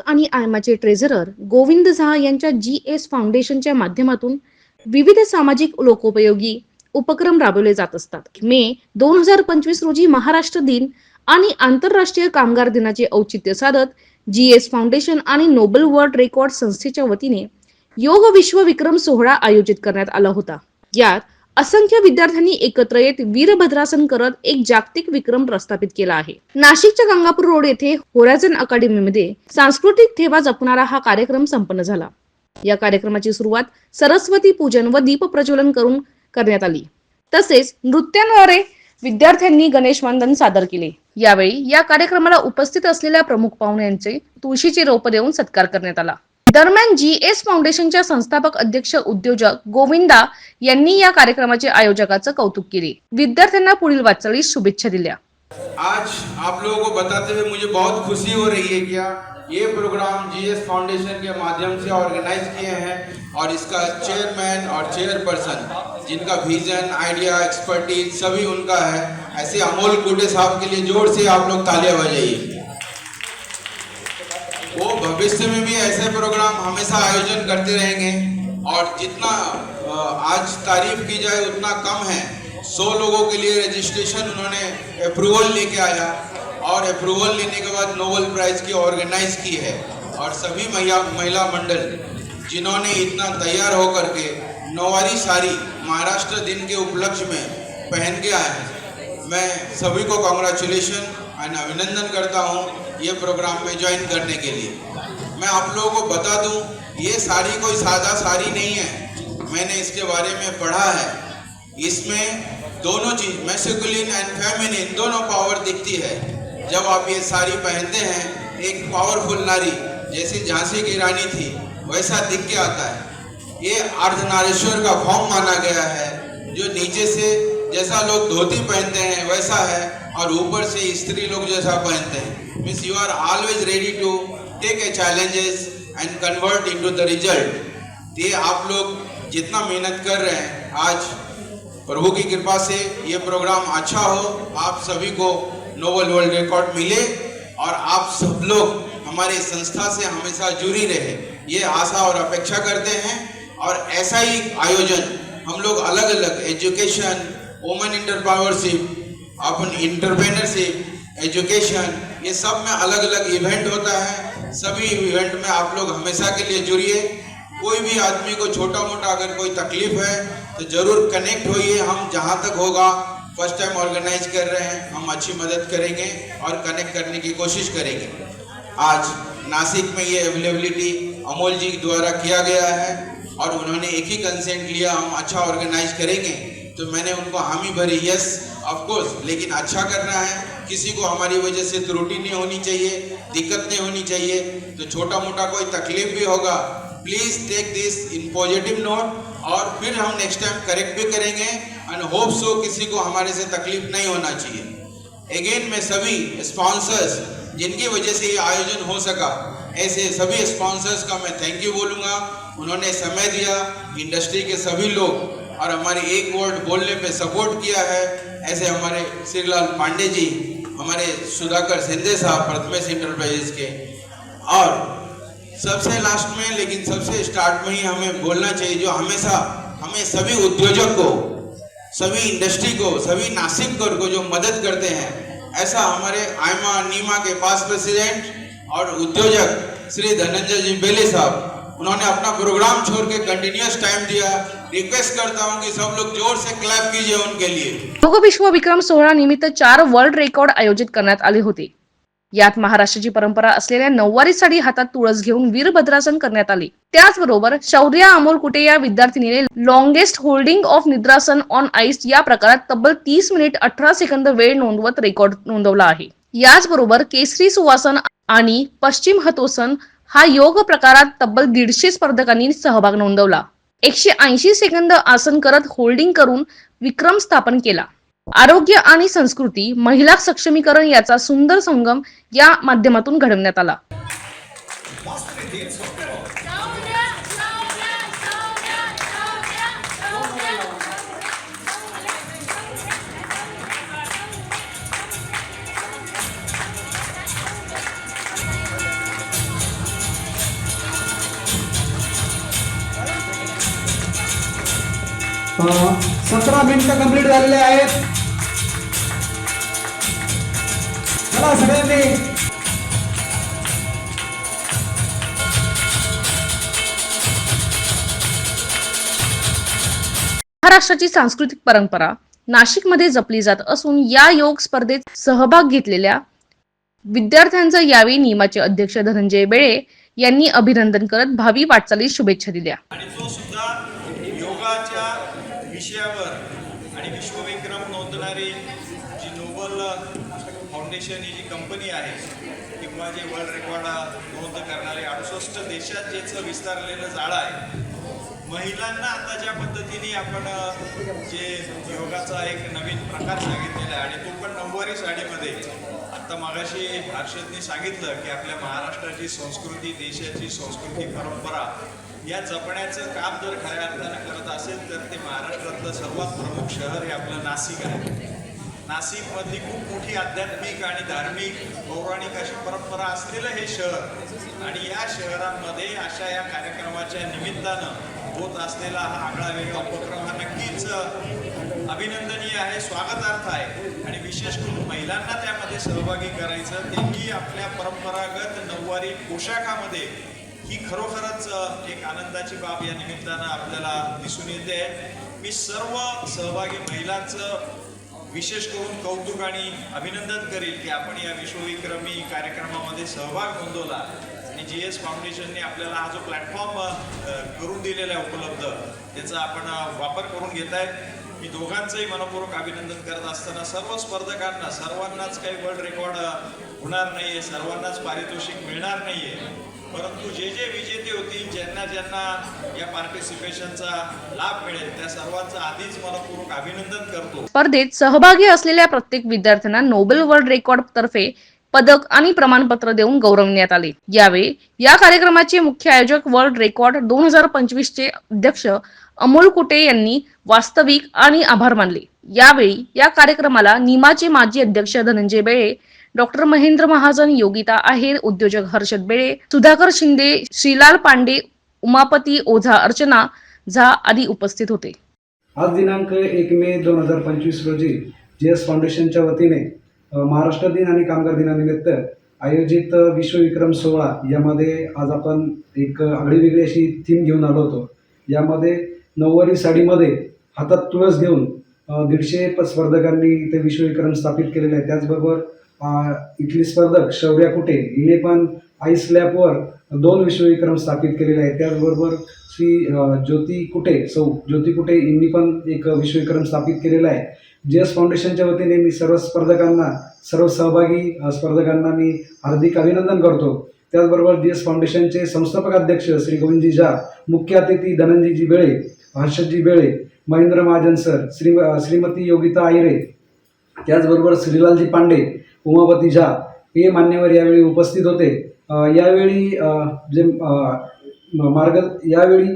उद्योजक आणि आयमाचे ट्रेझरर गोविंद झा यांच्या जी एस फाउंडेशनच्या माध्यमातून विविध सामाजिक लोकोपयोगी उपक्रम राबवले जात असतात. मे दोन हजार पंचवीस रोजी महाराष्ट्र दिन आणि आंतरराष्ट्रीय कामगार दिनाचे औचित्य साधत जी एस फाउंडेशन आणि नोबल वर्ल्ड रेकॉर्ड संस्थेच्या वतीने योग विश्व विक्रम सोहळा आयोजित करण्यात आला होता. यात असंख्य विद्यार्थ्यांनी एकत्र येत वीरभद्रासन करत एक जागतिक विक्रम प्रस्थापित केला आहे. नाशिकच्या गंगापूर रोड येथे होरायझन अकादमीमध्ये सांस्कृतिक ठेवा जपणारा हा कार्यक्रम संपन्न झाला. या कार्यक्रमाची सुरुवात सरस्वती पूजन व दीप प्रज्वलन करून करण्यात आली. तसेच नृत्यांद्वारे विद्यार्थ्यांनी गणेश वंदन सादर केले. यावेळी या कार्यक्रमाला उपस्थित असलेल्या प्रमुख पाहुण्यांचे तुळशीचे रोप देऊन सत्कार करण्यात आला. दरम्यान जी एस फाउंडेशनच्या संस्थापक अध्यक्ष उद्योजक गोविंदा यांनी या कार्यक्रमाचे आयोजकाचं कौतुक केले. विद्यार्थ्यांना पुढील वाटचालीस शुभेच्छा दिल्या. आज आप लोगों को बताते हुए मुझे बहुत खुशी हो रही है क्या ये प्रोग्राम जीएस फाउंडेशन के माध्यम से ऑर्गेनाइज किए हैं और इसका चेयरमैन और चेयरपर्सन जिनका विजन आइडिया एक्सपर्टीज सभी उनका है ऐसे अमोल कोटे साहब के लिए जोर से आप लोग तालियां बजाइए। भविष्य में भी ऐसे प्रोग्राम हमेशा आयोजन करते रहेंगे और जितना आज तारीफ़ की जाए उतना कम है। सौ लोगों के लिए रजिस्ट्रेशन उन्होंने अप्रूवल लेके आया और अप्रूवल लेने के बाद नोबल प्राइज की ऑर्गेनाइज की है। और सभी महिला महिला मंडल जिन्होंने इतना तैयार होकर के नौवारी साड़ी महाराष्ट्र दिन के उपलक्ष्य में पहन के आए हैं। मैं सभी को कॉन्ग्रेचुलेशन एंड अभिनंदन करता हूँ। ये प्रोग्राम में ज्वाइन करने के लिए। मैं आप लोगों को बता दूँ, ये साड़ी कोई सादा साड़ी नहीं है। मैंने इसके बारे में पढ़ा है। इसमें दोनों चीज़ मैस्कुलिन एंड फेमिनिन दोनों पावर दिखती है। जब आप ये साड़ी पहनते हैं, एक पावरफुल नारी, जैसे झांसी की रानी थी, वैसा दिख के आता है। ये अर्धनारेश्वर का फॉर्म माना गया है, जो नीचे से जैसा लोग धोती पहनते हैं, वैसा है, और ऊपर से स्त्री लोग जैसा पहनते हैं। Means you are always ready to take a challenges and convert into the result ये आप लोग जितना मेहनत कर रहे हैं, आज प्रभु की कृपा से ये प्रोग्राम अच्छा हो, आप सभी को नोबल वर्ल्ड रिकॉर्ड मिले और आप सब लोग हमारे संस्था से हमेशा जुड़ी रहे। ये आशा और अपेक्षा करते हैं और ऐसा ही आयोजन, हम लोग अलग अलग एजुकेशन वुमेन इंटरपावरशिप अपन इंटरप्रेनरशिप एजुकेशन ये सब में अलग अलग इवेंट होता है। सभी इवेंट में आप लोग हमेशा के लिए जुड़िए। कोई भी आदमी को छोटा मोटा अगर कोई तकलीफ़ है तो ज़रूर कनेक्ट होइए। हम जहाँ तक होगा फ़र्स्ट टाइम ऑर्गेनाइज कर रहे हैं। हम अच्छी मदद करेंगे और कनेक्ट करने की कोशिश करेंगे। आज नासिक में ये अवेलेबिलिटी अमोल जी द्वारा किया गया है और उन्होंने एक ही कंसेंट लिया, हम अच्छा ऑर्गेनाइज करेंगे। तो मैंने उनको हामी भरी यस ऑफ़ कोर्स लेकिन अच्छा करना है। किसी को हमारी वजह से त्रुटि नहीं होनी चाहिए, दिक्कत नहीं होनी चाहिए। तो छोटा मोटा कोई तकलीफ़ भी होगा please take this in positive note और फिर हम नेक्स्ट टाइम करेक्ट भी करेंगे एंड होप सो किसी को हमारे से तकलीफ़ नहीं होना चाहिए। अगेन मैं सभी स्पॉन्सर्स जिनकी वजह से ये आयोजन हो सका, ऐसे सभी स्पॉन्सर्स का मैं थैंक यू बोलूँगा। उन्होंने समय दिया इंडस्ट्री के सभी लोग और हमारे एक वर्ड बोलने पे सपोर्ट किया है, ऐसे हमारे श्रीलाल पांडे जी, हमारे सुधाकर सिंधे साहब, प्रथमेश इंटरप्राइजेस के। और सबसे लास्ट में, लेकिन सबसे स्टार्ट में ही हमें बोलना चाहिए, जो हमेशा, हमें सभी उद्योजक को, सभी इंडस्ट्री को, सभी नासिककर को जो मदद करते हैं, ऐसा हमारे आयमा नीमा के पास प्रेसिडेंट और उद्योजक श्री धनंजय जी बेले साहब उन्होंने अपना प्रोग्राम छोड़ के कंटिन्यूस टाइम दिया। रिक्वेस्ट करता हूँ कि सब लोग जोर से क्लैप कीजिए उनके लिए। योग विश्व विक्रम सोहळा निमित्त चार वर्ल्ड रेकॉर्ड आयोजित करण्यात आले होते. यात महाराष्ट्राची परंपरा असलेल्या नऊवारी साडी हातात तुळस घेऊन वीरभद्रासन करण्यात आले. त्याचबरोबर शौर्य अमोल कुटे या विद्यार्थिनीने लॉंगेस्ट होल्डिंग ऑफ निद्रासन ऑन आईस या प्रकारात तब्बल तीस मिनिट अठरा सेकंद वेळ नोंदवत रेकॉर्ड नोंदवला आहे. याचबरोबर केसरी सुवासन आणि पश्चिम हतोसन हा योग प्रकारात तब्बल दीडशे स्पर्धकांनी सहभाग नोंदवला. एकशे ऐंशी सेकंद आसन करत होल्डिंग करून विक्रम स्थापन केला. आरोग्य आणि संस्कृती महिला सक्षमीकरण याचा सुंदर संगम या माध्यमातून घडवण्यात आला. सतरा मिनिटं कंप्लीट झालेले आहेत. चला सगळ्यांनी. महाराष्ट्राची सांस्कृतिक परंपरा नाशिकमध्ये जपली जात असून या योग स्पर्धेत सहभाग घेतलेल्या विद्यार्थ्यांचं यावेळी नियमाचे अध्यक्ष धनंजय बेळे यांनी अभिनंदन करत भावी वाटचालीस शुभेच्छा दिल्या आणि तो सुद्धा योगाच्या विषयावर आणि विश्वविक्रम नोंदणारी जी नोबल फाउंडेशन ही जी कंपनी आहे किंवा जे वर्ल्ड रेकॉर्ड नोंद करणारे अडुसष्ट देशात ज्याचं विस्तारलेलं जाळं आहे महिलांना आता ज्या पद्धतीने आपण जे योगाचा एक नवीन प्रकार सांगितलेला आहे आणि तो पण नऊवारी साडीमध्ये आता मागाशी हर्षदने सांगितलं की आपल्या महाराष्ट्राची संस्कृती देशाची संस्कृती परंपरा या जपण्याचं काम जर खऱ्या अर्थानं करत असेल तर ते महाराष्ट्रातलं सर्वात प्रमुख शहर हे आपलं नाशिक आहे. नाशिकमधली खूप मोठी आध्यात्मिक आणि धार्मिक पौराणिक अशी परंपरा असलेलं हे शहर. आणि या शहरामध्ये अशा या कार्यक्रमाच्या निमित्तानं होत असलेला हा आगळा वेगळा उपक्रम हा नक्कीच अभिनंदनीय आहे स्वागतार्थ आहे. आणि विशेष करून महिलांना त्यामध्ये सहभागी करायचं तेही आपल्या परंपरागत नऊवारी पोशाखामध्ये. ही खरोखरच एक आनंदाची बाब या निमित्तानं आपल्याला दिसून येते. मी सर्व सहभागी महिलांचं विशेष करून कौतुक आणि अभिनंदन करेल की आपण या विश्वविक्रमी कार्यक्रमामध्ये सहभाग नोंदवला. आणि जी एस फाउंडेशनने आपल्याला हा जो प्लॅटफॉर्म करून दिलेला आहे उपलब्ध त्याचा आपण वापर करून घेत आहेत. मी दोघांचंही मनपूर्वक अभिनंदन करत असताना सर्व स्पर्धकांना सर्वांनाच काही वर्ल्ड रेकॉर्ड होणार नाहीये सर्वांनाच पारितोषिक मिळणार नाहीये. परंतु जे जे विजेते होतील ज्यांना ज्यांना या पार्टिसिपेशनचा लाभ मिळेल त्या सर्वांचं आधीच मनपूर्वक अभिनंदन करतो. स्पर्धेत सहभागी असलेल्या प्रत्येक विद्यार्थ्यांना नोबेल वर्ल्ड रेकॉर्ड तर्फे पदक आणि प्रमाणपत्र देऊन गौरवण्यात आले. यावेळी या कार्यक्रमाचे मुख्य आयोजक वर्ल्ड रेकॉर्ड दोन हजार पंचवीस चे अध्यक्ष अमोल कुटे यांनी वास्तविक आणि आभार मानले. यावेळी या कार्यक्रमाला निमाचे माजी अध्यक्ष धनंजय बेळे डॉक्टर महेंद्र महाजन योगिता आहेर उद्योजक हर्षद बेळे सुधाकर शिंदे श्रीलाल पांडे उमापती ओझा अर्चना झा आदी उपस्थित होते. आज दिनांक एक मे दोन हजार पंचवीस रोजी जी एस फाउंडेशनच्या वतीने महाराष्ट्र दिन आणि कामगार दिनानिमित्त आयोजित विश्वविक्रम सोहळा यामध्ये आज आपण एक आगळीवेगळी अशी थीम घेऊन आलो होतो. यामध्ये नऊवारी साडीमध्ये हातात तुळस घेऊन दीडशे स्पर्धकांनी इथे विश्वविक्रम स्थापित केलेले आहे. त्याचबरोबर इथली स्पर्धक शौर्या कुटे हिने पण आईस लॅपवर दोन विश्वविक्रम स्थापित केलेले आहेत. त्याचबरोबर श्री ज्योती कुटे सौ ज्योती कुटे यांनी पण एक विश्वविक्रम स्थापित केलेला आहे. जी एस फाउंडेशनच्या वतीने मी सर्व स्पर्धकांना सर्व सहभागी स्पर्धकांना मी हार्दिक अभिनंदन करतो. त्याचबरोबर जी एस फाउंडेशनचे संस्थापक अध्यक्ष श्री गोविंदजी झा मुख्य अतिथी धनंजीजी बेळे हर्षदजी बेळे महेंद्र महाजन सर श्री श्रीमती योगिता आयरे त्याचबरोबर श्रीलालजी पांडे उमापती झा हे मान्यवर यावेळी उपस्थित होते. यावेळी जे मार्ग यावेळी